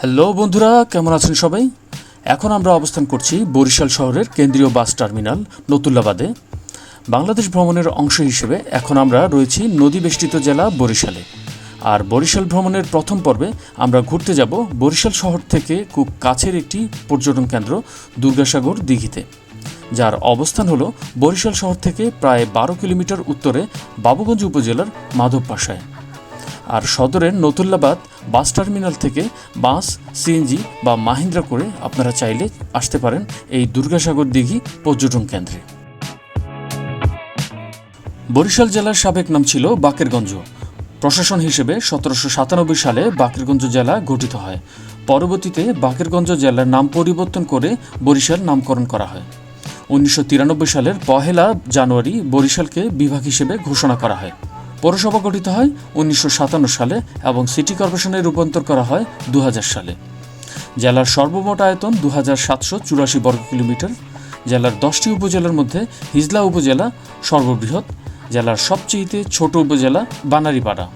Hello বন্ধুরা, কেমন আছেন সবাই? এখন আমরা অবস্থান করছি বরিশাল শহরের কেন্দ্রীয় বাস টার্মিনাল, নতুল্লাবাদে। বাংলাদেশ ভ্রমণের অংশ হিসেবে এখন আমরা রয়েছি নদী বেষ্টিত জেলা বরিশালে। আর বরিশাল ভ্রমণের প্রথম পর্বে আমরা ঘুরতে যাব বরিশাল শহর থেকে খুব কাছের একটি পর্যটন কেন্দ্র, দুর্গাসাগর দিঘিতে। যার অবস্থান হলো বরিশাল শহর থেকে প্রায় বারো কিলোমিটার উত্তরে বাবুগঞ্জ উপজেলার মাধবপাশায়। আর সদরের নতুল্লাবাদ বাস টার্মিনাল থেকে বাস, সিএনজি বা মাহিন্দ্রা করে আপনারা চাইলে আসতে পারেন এই দুর্গাসাগর দিঘি পর্যটন কেন্দ্রে। বরিশাল জেলার সাবেক নাম ছিল বাকেরগঞ্জ। প্রশাসন হিসেবে সতেরোশো সাতানব্বই সালে বাকেরগঞ্জ জেলা গঠিত হয়। পরবর্তীতে বাকেরগঞ্জ জেলার নাম পরিবর্তন করে বরিশাল নামকরণ করা হয়। উনিশশো তিরানব্বই সালের পহেলা জানুয়ারি বরিশালকে বিভাগ হিসেবে ঘোষণা করা হয়। পৌরসভা গঠিত হয় উনিশশো সাতান্ন সালে এবং সিটি কর্পোরেশনে রূপান্তর করা হয় দু হাজার সালে। জেলার সর্বমোট আয়তন দু বর্গ কিলোমিটার। জেলার দশটি উপজেলার মধ্যে হিজলা উপজেলা সর্ববৃহৎ। জেলার সবচেয়ে ছোট উপজেলা বানারীপাড়া।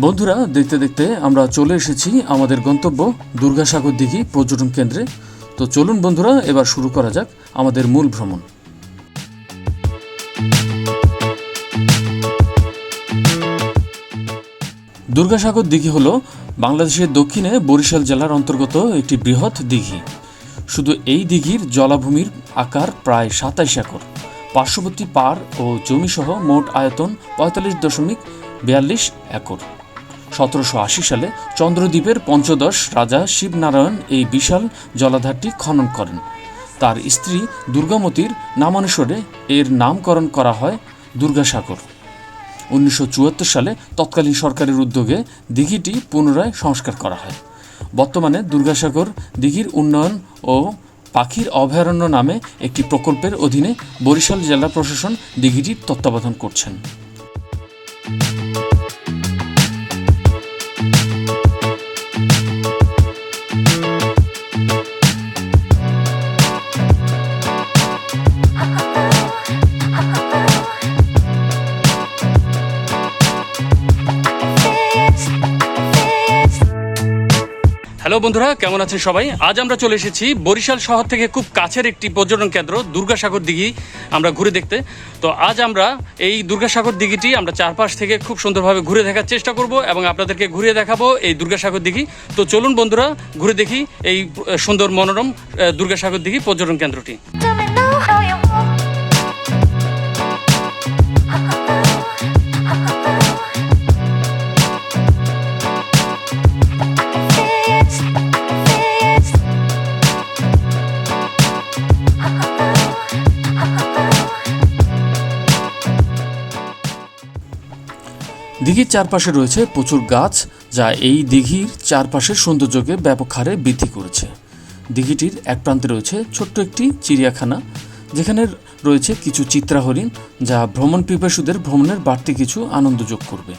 বন্ধুরা, দেখতে দেখতে আমরা চলে এসেছি আমাদের গন্তব্য দুর্গাসাগর দিঘি পর্যটন কেন্দ্রে। তো চলুন বন্ধুরা, এবার শুরু করা যাক আমাদের মূল ভ্রমণ। দুর্গাসাগর দিঘি হল বাংলাদেশের দক্ষিণে বরিশাল জেলার অন্তর্গত একটি বৃহৎ দিঘি। শুধু এই দিঘির জলাভূমির আকার প্রায় সাতাইশ একর। পার্শ্ববর্তী পার ও জমিসহ মোট আয়তন পঁয়তাল্লিশ দশমিক বিয়াল্লিশ একর। সতেরোশো আশি সালে চন্দ্রদ্বীপের পঞ্চদশ রাজা শিবনারায়ণ এই বিশাল জলাধারটি খনন করেন। তার স্ত্রী দুর্গামতির নামানুসারে এর নামকরণ করা হয় দুর্গাসাগর। উনিশশো চুয়াত্তর সালে তৎকালীন সরকারের উদ্যোগে দিঘিটি পুনরায় সংস্কার করা হয়। বর্তমানে দুর্গাসাগর, দিঘির উন্নয়ন ও পাখির অভয়ারণ্য নামে একটি প্রকল্পের অধীনে বরিশাল জেলা প্রশাসন দিঘিটির তত্ত্বাবধান করছেন। হ্যালো বন্ধুরা, কেমন আছেন সবাই? আজ আমরা চলে এসেছি বরিশাল শহর থেকে খুব কাছের একটি পর্যটন কেন্দ্র, দুর্গাসাগর দিঘি, আমরা ঘুরে দেখতে। তো আজ আমরা এই দুর্গাসাগর দিঘিটি আমরা চারপাশ থেকে খুব সুন্দরভাবে ঘুরে দেখার চেষ্টা করব এবং আপনাদেরকে ঘুরিয়ে দেখাবো এই দুর্গাসাগর দিঘি। তো চলুন বন্ধুরা, ঘুরে দেখি এই সুন্দর মনোরম দুর্গাসাগর দিঘি পর্যটন কেন্দ্রটি। দিঘির চারপাশে রয়েছে প্রচুর গাছ, যা এই দিঘির চারপাশের সৌন্দর্যকে ব্যাপক হারে বৃদ্ধি করেছে। দিঘিটির এক প্রান্তে রয়েছে ছোট্ট একটি চিড়িয়াখানা, যেখানে রয়েছে কিছু চিত্রা হরিণ যা ভ্রমণ পিপাসুদের ভ্রমণের বাড়তি কিছু আনন্দ যোগ করবে।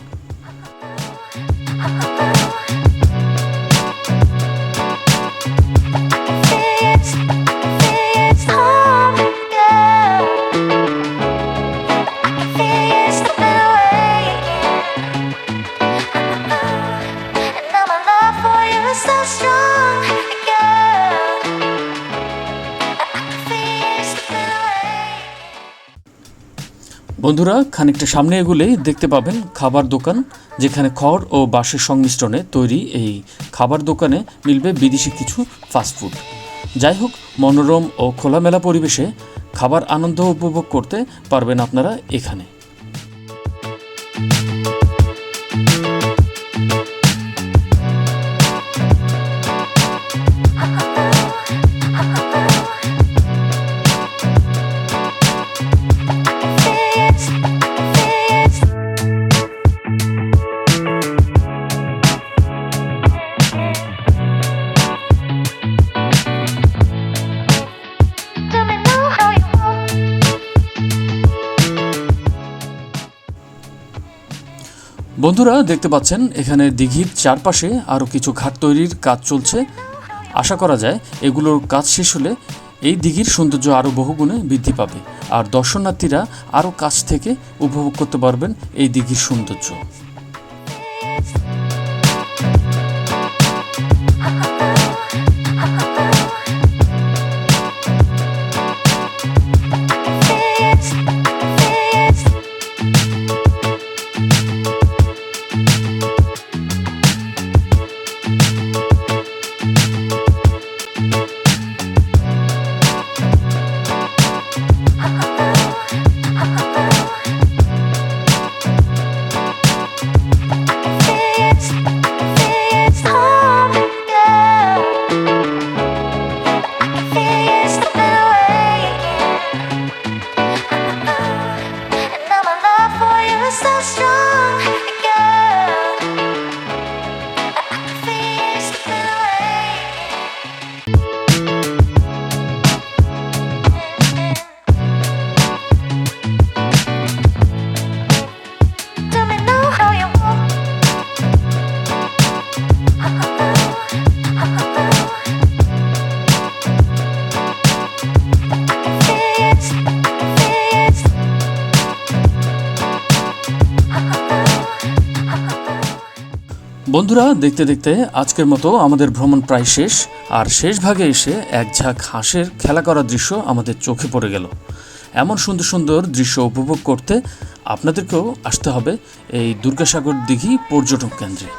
বন্ধুরা, খানিকটা সামনে এগুলেই দেখতে পাবেন খাবার দোকান, যেখানে খড় ও বাঁশের সংমিশ্রণে তৈরি এই খাবার দোকানে মিলবে বিদেশি কিছু ফাস্টফুড যাই হোক, মনোরম ও খোলামেলা পরিবেশে খাবার আনন্দ উপভোগ করতে পারবেন আপনারা এখানে। বন্ধুরা, দেখতে পাচ্ছেন, এখানে দিঘির চারপাশে আরও কিছু ঘাট তৈরির কাজ চলছে। আশা করা যায় এগুলোর কাজ শেষ হলে এই দিঘির সৌন্দর্য আরও বহুগুণে বৃদ্ধি পাবে। আর দর্শনার্থীরা আরও কাছ থেকে উপভোগ করতে পারবেন এই দিঘির সৌন্দর্য। বন্ধুরা, দেখতে দেখতে আজকের মতো আমাদের ভ্রমণ প্রায় শেষ। আর শেষ ভাগে এসে এক ঝাঁক হাঁসের খেলা করা দৃশ্য আমাদের চোখে পড়ে গেল। এমন সুন্দর সুন্দর দৃশ্য উপভোগ করতে আপনাদেরকেও আসতে হবে এই দুর্গাসাগর দিঘি পর্যটন কেন্দ্রে।